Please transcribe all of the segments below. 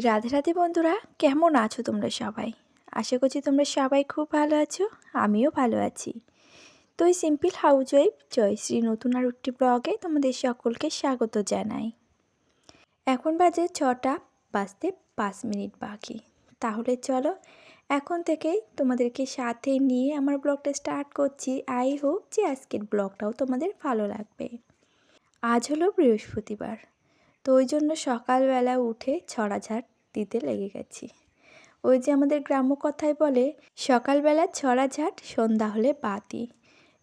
রাধে রাধে বন্ধুরা, কেমন আছো তোমরা সবাই? আশা করছি তোমরা সবাই খুব ভালো আছো, আমিও ভালো আছি। তো এই সিম্পল হাউস ওয়াইফ জয়শ্রী নতুন আর একটি ব্লগে তোমাদের সকলকে স্বাগত জানাই। এখন বাজে ছটা বাজতে পাঁচ মিনিট বাকি। তাহলে চলো, এখন থেকেই তোমাদেরকে সাথে নিয়ে আমার ব্লগটা স্টার্ট করছি। আই হোপ যে আজকের ব্লগটাও তোমাদের ভালো লাগবে। আজ হলো বৃহস্পতিবার। তো ওই জন্য সকালবেলা উঠে ছড়াঝাট দিতে লেগে গেছি। ওই যে আমাদের গ্রাম্য কথায় বলে, সকালবেলা ছড়াঝাট সন্ধ্যা হলে বাতি।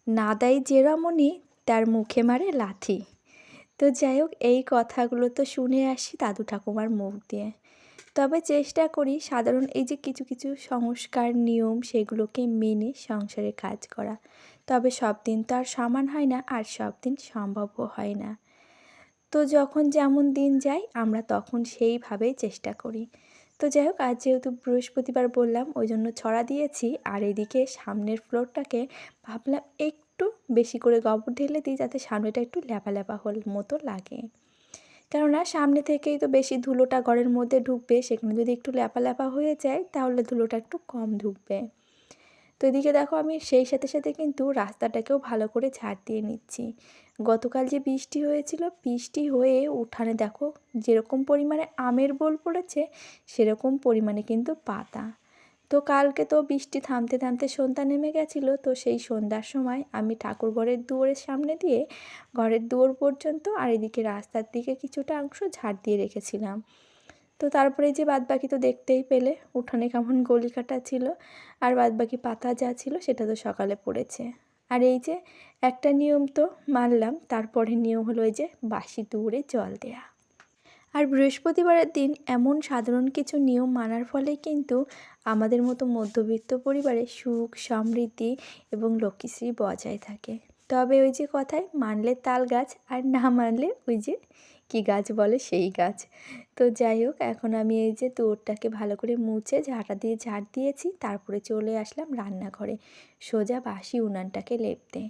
না দেয় যেরমনি তার মুখে মারে লাথি। তো যাই হোক, এই কথাগুলো তো শুনে আসি দাদু ঠাকুমার মুখ দিয়ে। তবে চেষ্টা করি সাধারণ এই যে কিছু কিছু সংস্কার, নিয়ম সেগুলোকে মেনে সংসারে কাজ করা। তবে সব দিন তো আর সমান হয় না, আর সব দিন সম্ভবও হয় না। তো যখন যেমন দিন যায়, আমরা তখন সেইভাবেই চেষ্টা করি। তো যাই হোক আজ যেহেতু বৃহস্পতিবার বললাম ওই জন্য ছড়া দিয়েছি। আর এদিকে সামনের ফ্লোরটাকে ভাবলাম একটু বেশি করে গোবর ঢেলে দিই, যাতে সামনেটা একটু ল্যাপা ল্যাপা হল মতো লাগে। কেননা সামনে থেকেই তো বেশি ধুলোটা ঘরের মধ্যে ঢুকবে, সেখানে যদি একটু ল্যাপা ল্যাপা হয়ে যায়, তাহলে ধুলোটা একটু কম ঢুকবে। তো এদিকে দেখো আমি সেই সাথে সাথে কিন্তু রাস্তাটাকেও ভালো করে ঝাড় দিয়ে নিচ্ছি। গতকাল যে বৃষ্টি হয়েছিল, বৃষ্টি হয়ে উঠানে দেখো যেরকম পরিমাণে আমের বোল পড়েছে, সেরকম পরিমাণে কিন্তু পাতা। তো কালকে তো বৃষ্টি থামতে থামতে সন্ধ্যা নেমে গেছিল, তো সেই সন্ধ্যার সময় আমি ঠাকুর ঘরের দুয়ারের সামনে দিয়ে ঘরের দুয়ার পর্যন্ত আর এদিকে রাস্তার দিকে কিছুটা অংশ ঝাড় দিয়ে রেখেছিলাম। তো তারপরে যে বাদবাকি তো দেখতেই পেলে, উঠানে কেমন গলি কাটা ছিল আর বাদবাকি পাতা যা ছিল সেটা তো সকালে পড়েছে। আর এই যে একটা নিয়ম তো মানলাম, তারপরে নিয়ম হলো এই যে বাসি দৌড়ে জল দেয়া। আর বৃহস্পতিবারের দিন এমন সাধারণ কিছু নিয়ম মানার ফলে কিন্তু আমাদের মতো মধ্যবিত্ত পরিবারে সুখ, সমৃদ্ধি এবং লক্ষ্মীশ্রী বজায় থাকে। তবে ওই যে কথায়, মানলে তাল গাছ আর না মানলে ওই যে কী গাছ বলে সেই গাছ। তো যাই হোক, এখন আমি এই যে তোরটাকে ভালো করে মুছে ঝাঁটা দিয়ে ঝাড় দিয়েছি, তারপরে চলে আসলাম রান্নাঘরে। সোজা বাসি উনানটাকে লেপতে।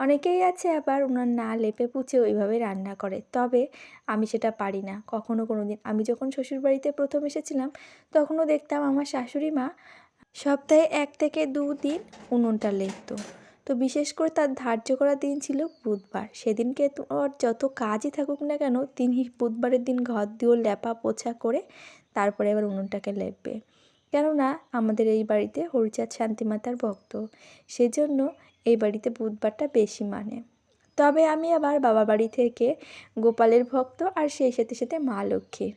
অনেকেই আছে আবার উনান না লেপে পুছে ওইভাবে রান্না করে, তবে আমি সেটা পারি না। কখনো কোনো দিন আমি যখন শ্বশুরবাড়িতে প্রথম এসেছিলাম, তখনও দেখতাম আমার শাশুড়ি মা সপ্তাহে এক থেকে দু দিন উনুনটা লেপতো। তো বিশেষ করে তার ধার্য করা দিন ছিল বুধবার। সেদিনকে ওর যত কাজই থাকুক না কেন, তিনি বুধবারের দিন ঘর দিয়েও লেপা পোছা করে তারপরে এবার উনুনটাকে লেপবে কেননা আমাদের এই বাড়িতে হরিচাঁদ শান্তিমাতার ভক্ত, সেজন্য এই বাড়িতে বুধবারটা বেশি মানে। তবে আমি আবার বাবা বাড়ি থেকে গোপালের ভক্ত আর সেই সাথে সাথে মা লক্ষ্মীর।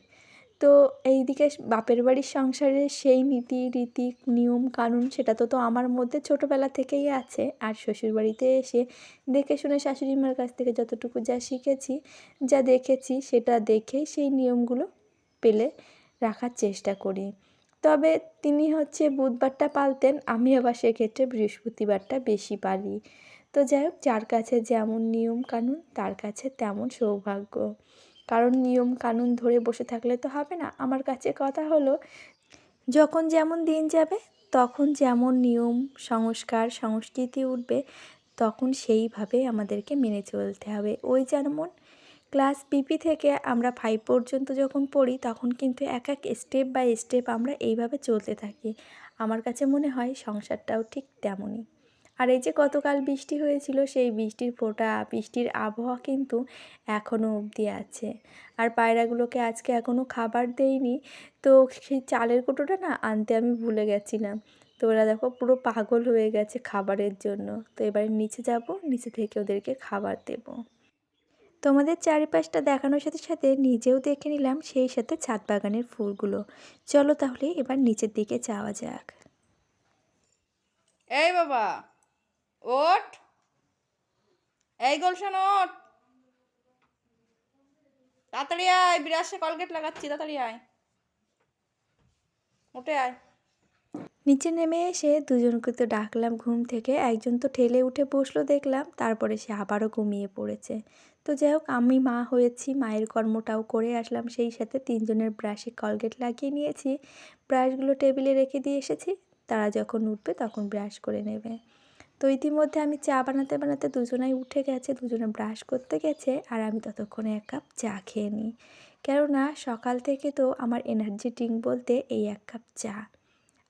তো এইদিকে বাপের বাড়ির সংসারে সেই নীতি, রীতি, নিয়ম, কানুন সেটা তো তো আমার মধ্যে ছোটোবেলা থেকেই আছে। আর শ্বশুরবাড়িতে এসে দেখে শুনে শাশুড়ি মার কাছ থেকে যতটুকু যা শিখেছি, যা দেখেছি সেটা দেখেই সেই নিয়মগুলো পেলে রাখার চেষ্টা করি। তবে তিনি হচ্ছে বুধবারটা পালতেন, আমি আবার সেক্ষেত্রে বৃহস্পতিবারটা বেশি পারি। তো যাই হোক, যার কাছে যেমন নিয়ম কানুন, তার কাছে তেমন সৌভাগ্য। কারণ নিয়ম কানুন ধরে বসে থাকলে তো হবে না। আমার কাছে কথা হলো, যখন যেমন দিন যাবে, তখন যেমন নিয়ম, সংস্কার, সংস্কৃতি উঠবে, তখন সেইভাবে আমাদেরকে মেনে চলতে হবে। ওই যেমন ক্লাস বিপি থেকে আমরা ফাইভ পর্যন্ত যখন পড়ি, তখন কিন্তু এক এক স্টেপ বাই স্টেপ আমরা এইভাবে চলতে থাকি। আমার কাছে মনে হয় সংসারটাও ঠিক তেমনই। আর এই যে গতকাল বৃষ্টি হয়েছিল, সেই বৃষ্টির ফোঁটা, বৃষ্টির আবহাওয়া কিন্তু এখনও অবধি আছে। আর পায়রাগুলোকে আজকে এখনও খাবার দেয়নি তো সেই চালের কোটোটা না আনতে আমি ভুলে গেছিলাম। তো ওরা দেখো পুরো পাগল হয়ে গেছে খাবারের জন্য। তো এবারে নিচে যাব, নিচে থেকে ওদেরকে খাবার দেব। তোমাদের চারিপাশটা দেখানোর সাথে সাথে নিজেও দেখে নিলাম সেই সাথে ছাদ বাগানের ফুলগুলো। চলো তাহলে এবার নিচের দিকে যাওয়া যাক। এই বাবা! ওট এই গোলশন ওট তাড়াতাড়ি আয় বিরাশে কলগেট লাগাচ্ছি, তাড়াতাড়ি আয়। উঠে আয়। নিচে নেমে এসে দুজনকে তো ডাকলাম ঘুম থেকে, একজন তো ঠেলে উঠে বসল দেখলাম, তারপরে সে আবারও ঘুমিয়ে পড়েছে। তো যাই হোক, আমি মা হয়েছি, মায়ের কর্মটাও করে আসলাম, সেই সাথে তিনজনের ব্রাশে কলগেট লাগিয়ে নিয়েছি। ব্রাশগুলো টেবিলে রেখে দিয়ে এসেছি, তারা যখন উঠবে তখন ব্রাশ করে নেবে। তো ইতিমধ্যে আমি চা বানাতে বানাতে দুজনাই উঠে গেছে, দুজনে ব্রাশ করতে গেছে আর আমি ততক্ষণে এক কাপ চা খেয়ে নিই। কেননা সকাল থেকে তো আমার এনার্জি ড্রিঙ্ক বলতে এই এক কাপ চা।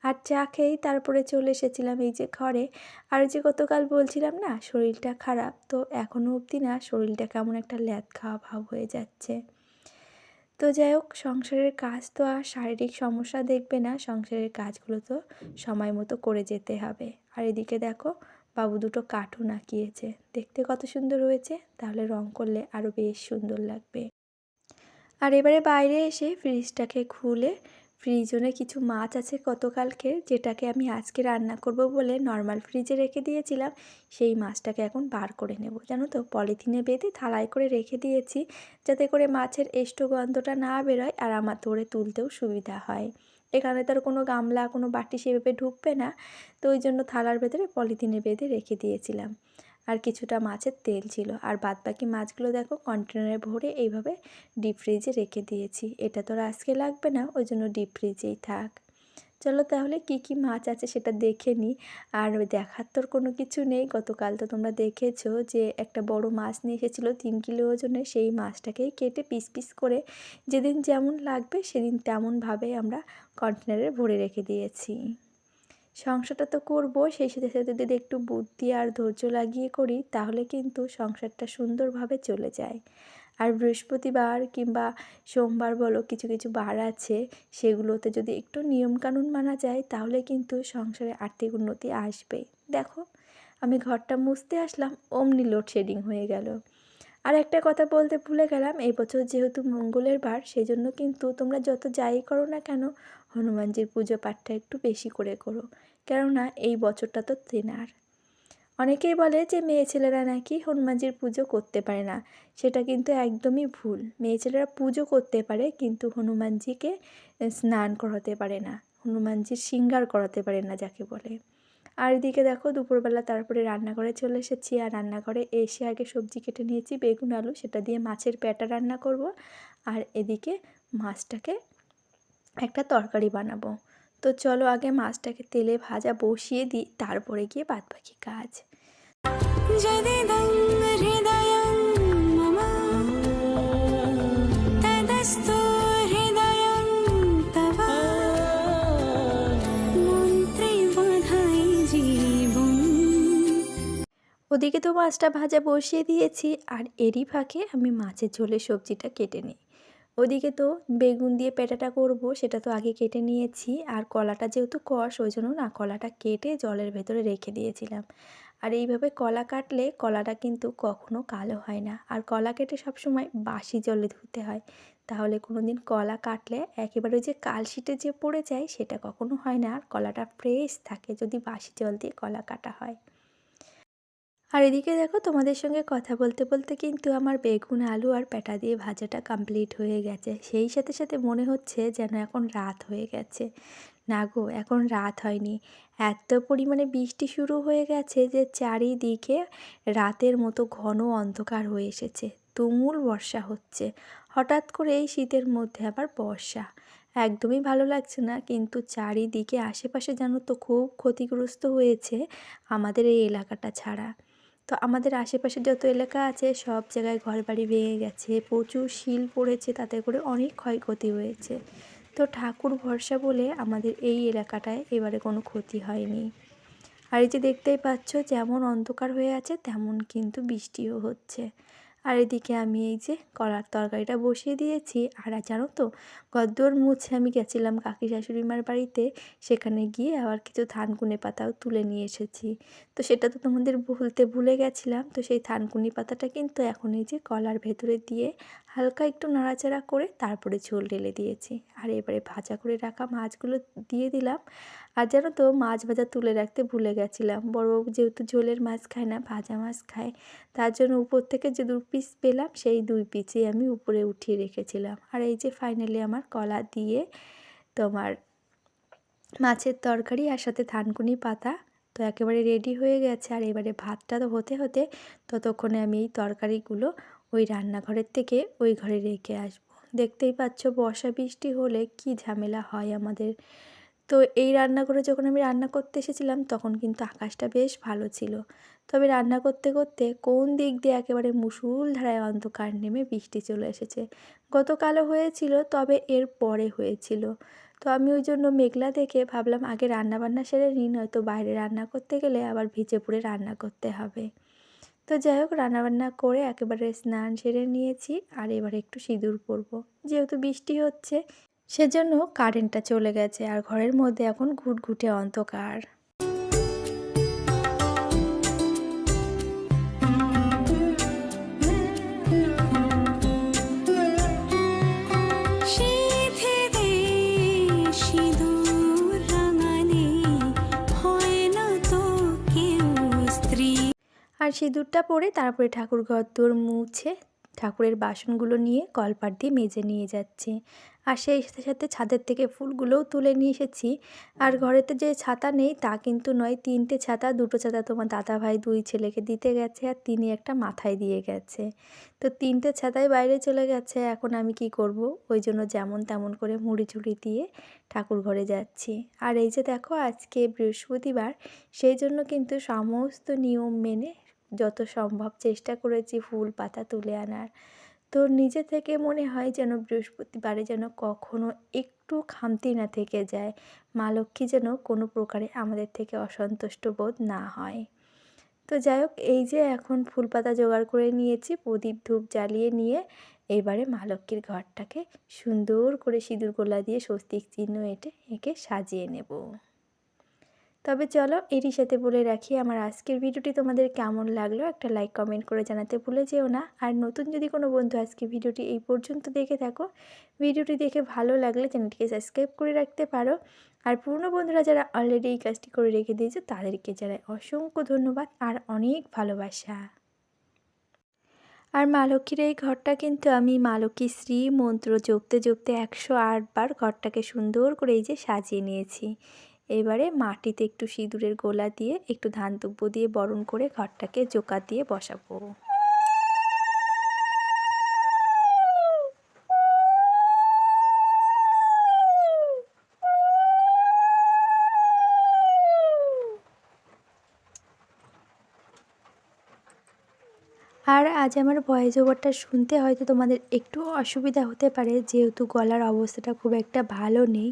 আর চা খেয়েই তারপরে চলে এসেছিলাম এই যে ঘরে। আর যে গতকাল বলছিলাম না, শরীরটা খারাপ, তো এখনও অবধি না শরীরটা কেমন একটা ল্যাদ খাওয়া ভাব হয়ে যাচ্ছে। তো যাই হোক, সংসারের কাজ তো আর শারীরিক সমস্যা দেখবে না, সংসারের কাজগুলো তো সময় মতো করে যেতে হবে। আর এদিকে দেখো বাবু দুটো কার্টুন আঁকিয়েছে। দেখতে কত সুন্দর হয়েছে, তাহলে রং করলে আরও বেশ সুন্দর লাগবে। আর এবারে বাইরে এসে ফ্রিজটাকে খুলে ফ্রিজনে কিছু মাছ আছে গতকালকে, যেটাকে আমি আজকে রান্না করব বলে নর্মাল ফ্রিজে রেখে দিয়েছিলাম, সেই মাছটাকে এখন বার করে নেব। জানো তো, পলিথিনে বেঁধে থালায় করে রেখে দিয়েছি, যাতে করে মাছের এষ্টো গন্ধটা না বেরোয় আর আমার ধরে তুলতেও সুবিধা হয়। এখানে তো আর কোনো গামলা, কোনো বাটি সেভাবে ঢুকবে না। তো ওই জন্য থালার ভেতরে পলিথিনে বেঁধে রেখে দিয়েছিলাম। আর কিছুটা মাছের তেল ছিল। আর বাদ বাকি মাছগুলো দেখো কন্টেনারে ভরে এইভাবে ডিপ ফ্রিজে রেখে দিয়েছি। এটা তো আর আজকে লাগবে না, ওই জন্য ডিপ ফ্রিজেই থাক। চলো তাহলে কি কি মাছ আছে সেটা দেখে নিই। আর দেখার তোর কোনো কিছু নেই। গতকাল তো তোমরা দেখেছ যে একটা বড় মাছ নিয়ে এসেছিল তিন কিলো ওজনের। সেই মাছটাকেই কেটে পিস পিস করে যেদিন যেমন লাগবে সেদিন তেমনভাবে আমরা কন্টেনারে ভরে রেখে দিয়েছি। সংসারটা তো করব, সেই সাথে সাথে যদি একটু বুদ্ধি আর ধৈর্য লাগিয়ে করি তাহলে কিন্তু সংসারটা সুন্দরভাবে চলে যায়। আর বৃহস্পতিবার কিংবা সোমবার বলো কিছু কিছু বার আছে, সেগুলোতে যদি একটু নিয়মকানুন মানা যায়, তাহলে কিন্তু সংসারে আর্থিক উন্নতি আসবে। দেখো, আমি ঘরটা মুছতে আসলাম, অমনি লোডশেডিং হয়ে গেল। আর একটা কথা বলতে ভুলে গেলাম, এই বছর যেহেতু মঙ্গলের বার সেই জন্য কিন্তু তোমরা যত যাই করো না কেন, হনুমানজির পুজো পাঠটা একটু বেশি করে করো। কেননা, এই বছরটা তো তেনার। অনেকেই বলে যে, মেয়ে ছেলেরা নাকি হনুমানজির পুজো করতে পারে না। সেটা কিন্তু একদমই ভুল। মেয়ে ছেলেরা পুজো করতে পারে, কিন্তু হনুমানজিকে স্নান করাতে পারে না। হনুমানজির শৃঙ্গার করাতে পারে না, যাকে বলে। আর এদিকে দেখো, দুপুরবেলা তারপরে রান্নাঘরে চলে এসেছি। আর রান্নাঘরে এসে আগে সবজি কেটে নিয়েছি, বেগুন, আলু, সেটা দিয়ে মাছের প্যাটা রান্না করব। আর এদিকে মাছটাকে একটা তরকারি বানাবো। তো চলো আগে মাছটাকে তেলে ভাজা বসিয়ে দিই তারপরে গিয়ে বাদ বাকি কাজ ওদিকে তো মাছটা ভাজা বসিয়ে দিয়েছি আর এরই ফাঁকে আমি মাছের ঝোলে সবজিটা কেটে নিই। ওদিকে তো বেগুন দিয়ে পেটাটা করব, সেটা তো আগে কেটে নিয়েছি। আর কলাটা যেহেতু কষ, ওই জন্য না কলাটা কেটে জলের ভেতরে রেখে দিয়েছিলাম। আর এইভাবে কলা কাটলে কলাটা কিন্তু কখনো কালো হয় না। আর কলা কেটে সবসময় বাসি জলে ধুতে হয়। তাহলে কোনো দিন কলা কাটলে একেবারে যে কালশিটে যে পড়ে যায়, সেটা কখনো হয় না। আর কলাটা ফ্রেশ থাকে, যদি বাসি জল দিয়ে কলা কাটা হয়। আর এদিকে দেখো তোমাদের সঙ্গে কথা বলতে বলতে কিন্তু আমার বেগুন, আলু আর পেটা দিয়ে ভাজাটা কমপ্লিট হয়ে গেছে। সেই সাথে সাথে মনে হচ্ছে যেন এখন রাত হয়ে গেছে। না গো, এখন রাত হয়নি। এত পরিমাণে বৃষ্টি শুরু হয়ে গেছে যে চারিদিকে রাতের মতো ঘন অন্ধকার হয়ে এসেছে। তুমুল বর্ষা হচ্ছে। হঠাৎ করে এই শীতের মধ্যে আবার বর্ষা। একদমই ভালো লাগছে না, কিন্তু চারিদিকে আশেপাশে যেন তো খুব ক্ষতিগ্রস্ত হয়েছে আমাদের এই এলাকাটা ছাড়া। তো আমাদের আশেপাশে যত এলাকা আছে, সব জায়গায় ঘরবাড়ি ভেঙে গেছে, প্রচুর শিল পড়েছে, তাতে করে অনেক ক্ষয়ক্ষতি হয়েছে। তো ঠাকুর ভরসা বলে আমাদের এই এলাকাটায় এবারে কোনো ক্ষতি হয়নি। আর এই যে দেখতেই পাচ্ছ, যেমন অন্ধকার হয়ে আছে, তেমন কিন্তু বৃষ্টিও হচ্ছে। আর এদিকে আমি এই যে কলার তরকারিটা বসিয়ে দিয়েছি। আর জানো তো, গদ্দর মুছে আমি গেছিলাম কাকি শাশুড়ি মার বাড়িতে। সেখানে গিয়ে আবার কিছু থানকুনি পাতাও তুলে নিয়ে এসেছি। তো সেটা তো তোমাদের ভুলতে ভুলে গেছিলাম। তো সেই থানকুনি পাতাটা কিন্তু এখন এই যে কলার ভেতরে দিয়ে হালকা একটু নাড়াচাড়া করে তারপরে ঝোল ঢেলে দিয়েছি। আর এবারে ভাজা করে রাখা মাছগুলো দিয়ে দিলাম। আর জানো তো, মাছ ভাজা তুলে রাখতে ভুলে গেছিলাম। বড়বাবু যেহেতু ঝোলের মাছ খায় না, ভাজা মাছ খায়, তার জন্য উপর থেকে যে দু পিস পেলাম, সেই দুই পিসই আমি উপরে উঠিয়ে রেখেছিলাম। আর এই যে ফাইনালি আমার কলা দিয়ে তোমার মাছের তরকারি আর সাথে থানকুনি পাতা, তো একেবারে রেডি হয়ে গেছে। আর এবারে ভাতটা তো হতে হতে ততক্ষণে আমি এই তরকারিগুলো ওই রান্নাঘরের থেকে ওই ঘরে রেখে আসব। দেখতেই পাচ্ছ, বর্ষা বৃষ্টি হলে কি ঝামেলা হয় আমাদের। তো এই রান্নাঘরে যখন আমি রান্না করতে এসেছিলাম, তখন কিন্তু আকাশটা বেশ ভালো ছিল। তবে রান্না করতে করতে কোন দিক দিয়ে একেবারে মুসুল ধারায় অন্ধকার নেমে বৃষ্টি চলে এসেছে। গতকালও হয়েছিল, তবে এর পরে হয়েছিল। তো আমি ওই জন্য মেঘলা দেখে ভাবলাম, আগে রান্না বান্না সেরে নিই, নয়তো বাইরে রান্না করতে গেলে আবার ভিজে পড়ে রান্না করতে হবে। তো যাই হোক, রান্নাবান্না করে একেবারে স্নান সেরে নিয়েছি, আর এবারে একটু সিঁদুর পরবো। যেহেতু বৃষ্টি হচ্ছে সেজন্য কারেন্টটা চলে গেছে আর ঘরের মধ্যে এখন ঘুটঘুটে অন্ধকার। হয় আর সিঁদুরটা পরে তারপরে ঠাকুর ঘর দোর মুছে ঠাকুরের বাসনগুলো নিয়ে কলপাট দিয়ে মেজে নিয়ে যাচ্ছি। আর সেই সাথে সাথে ছাদের থেকে ফুলগুলোও তুলে নিয়ে এসেছি। আর ঘরেতে যে ছাতা নেই তা কিন্তু নয়, তিনটে ছাতা, দুটো ছাতা তোমার দাদা ভাই দুই ছেলেকে দিতে গেছে আর তিনি একটা মাথায় দিয়ে গেছে। তো তিনটে ছাতাই বাইরে চলে গেছে, এখন আমি কি করব? ওই জন্য যেমন তেমন করে মুড়ি ঝুড়ি দিয়ে ঠাকুর ঘরে যাচ্ছি। আর এই যে দেখো আজকে বৃহস্পতিবার, সেই জন্য কিন্তু সমস্ত নিয়ম মেনে যত সম্ভব চেষ্টা করেছি ফুল পাতা তুলে আনার। তো নিজে থেকে মনে হয় যেন বৃহস্পতিবারে যেন কখনো একটু খামতি না থেকে যায়। মা লক্ষ্মী যেন কোনো প্রকারে আমাদের থেকে অসন্তুষ্ট বোধ না হয়। তো যাই হোক, এই যে এখন ফুল পাতা জোগাড় করে নিয়েছি, প্রদীপ ধূপ জ্বালিয়ে নিয়ে এবারে মা লক্ষ্মীর ঘরটাকে সুন্দর করে সিঁদুর গোলা দিয়ে স্বস্তিক চিহ্ন এঁটে এঁকে সাজিয়ে নেব। তবে চলো এরই সাথে বলে রাখি, আমার আজকের ভিডিওটি তোমাদের কেমন লাগল একটা লাইক কমেন্ট করে জানাতে ভুলে যেও না। আর নতুন যদি কোনো বন্ধু আজকে ভিডিওটি এই পর্যন্ত দেখে থাকো, ভিডিওটি দেখে ভালো লাগলে চ্যানেলটিকে সাবস্ক্রাইব করে রাখতে পারো। আর পুরনো বন্ধুরা যারা অলরেডি এই কাজটি করে রেখে দিয়েছে, তাদেরকে জানাই অসংখ্য ধন্যবাদ আর অনেক ভালোবাসা। আর মা লক্ষ্মীর এই ঘরটা কিন্তু আমি মা লক্ষ্মীর শ্রী মন্ত্র জপতে জপতে একশো আটবার ঘরটাকে সুন্দর করে এই যে সাজিয়ে নিয়েছি। এবারে মাটিতে একটু সিঁদুরের গোলা দিয়ে একটু ধান দিয়ে বরণ করে ঘরটাকে জোকা দিয়ে বসাবো আর আজ আমার ভয়েস ওভারটা শুনতে হয়তো তোমাদের একটু অসুবিধা হতে পারে, যেহেতু গলার অবস্থাটা খুব একটা ভালো নেই।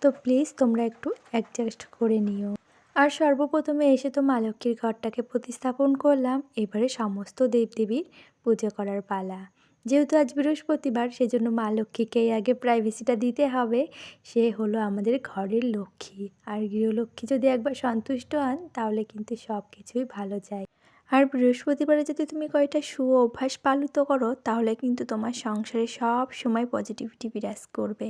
তো প্লিজ তোমরা একটু অ্যাডজাস্ট করে নিও। আর সর্বপ্রথমে এসে তো মা লক্ষ্মীর ঘরটাকে প্রতিস্থাপন করলাম, এবারে সমস্ত দেবদেবীর পুজো করার পালা। যেহেতু আজ বৃহস্পতিবার, সেজন্য মা লক্ষ্মীকেই আগে প্রাইভেসিটা দিতে হবে। সে হলো আমাদের ঘরের লক্ষ্মী। আর গৃহলক্ষ্মী যদি একবার সন্তুষ্ট হন, তাহলে কিন্তু সব কিছুই ভালো যায়। আর বৃহস্পতিবারে যদি তুমি কয়টা সু অভ্যাস পালিত করো, তাহলে কিন্তু তোমার সংসারে সব সময় পজিটিভিটি বিরাজ করবে।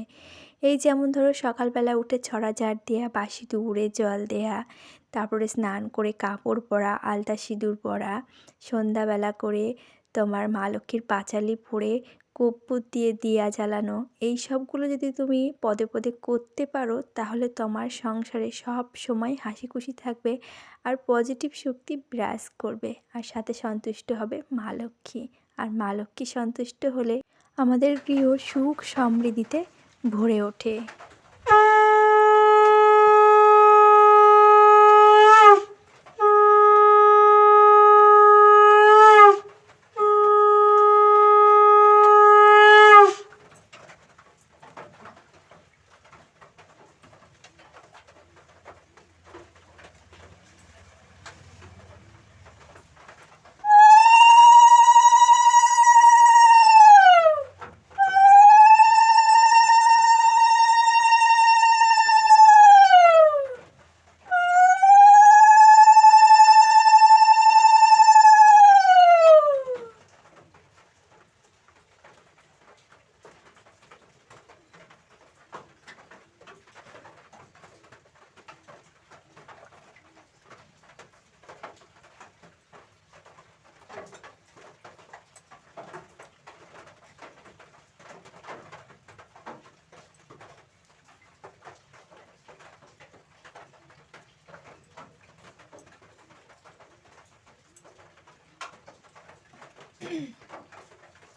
এই যেমন ধরো সকালবেলা উঠে ছড়া ঝাড় দেয়া, বাসি দৌড়ে জল দেয়া, তারপরে স্নান করে কাপড় পরা, আলতা সিঁদুর পরা, সন্ধ্যাবেলা করে তোমার মা লক্ষ্মীর পাঁচালি পরে কর্পূর দিয়ে দিয়া জ্বালানো। এই সবগুলো যদি তুমি পদে পদে করতে পারো, তাহলে তোমার সংসারে সব সময় হাসি খুশি থাকবে আর পজিটিভ শক্তি বিরাজ করবে। আর সাথে সন্তুষ্ট হবে মা লক্ষ্মী। আর মা লক্ষ্মী সন্তুষ্ট হলে আমাদের গৃহ সুখ সমৃদ্ধিতে ভরে ওঠে।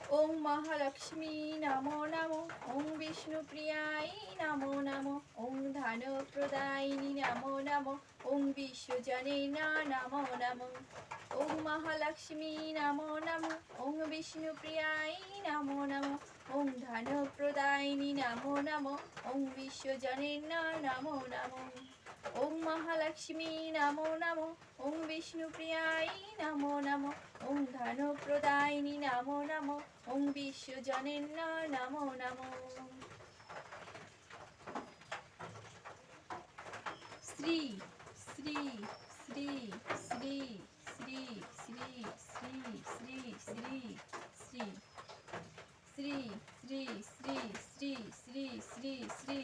ওং মহালক্ষ্মী নমো নমো, ওং বিষ্ণুপ্রিয়াই নমো নমো, ওং ধানপ্রদায়িনী নমো নমো, ওং বিশ্বজনে না নমো নমো। ওং মহালক্ষ্মী নমো নমো, ওং বিষ্ণুপ্রিয়াই নমো নমো ওং ধনপ্রদায়িনী নমো নমো ওং বিশ্বজনে নমো নমো ওং মহালক্ষ্মী নমো নমো ওং বিষ্ণুপ্রিয়ায় নমো নমো ওং ধনপ্রদায়িনী নমো নমো ওং বিশ্বজনে নমো নমো শ্রী শ্রী শ্রী শ্রী শ্রী শ্রী শ্রী শ্রী শ্রী শ্রী శ్రీ శ్రీ శ్రీ శ్రీ శ్రీ శ్రీ శ్రీ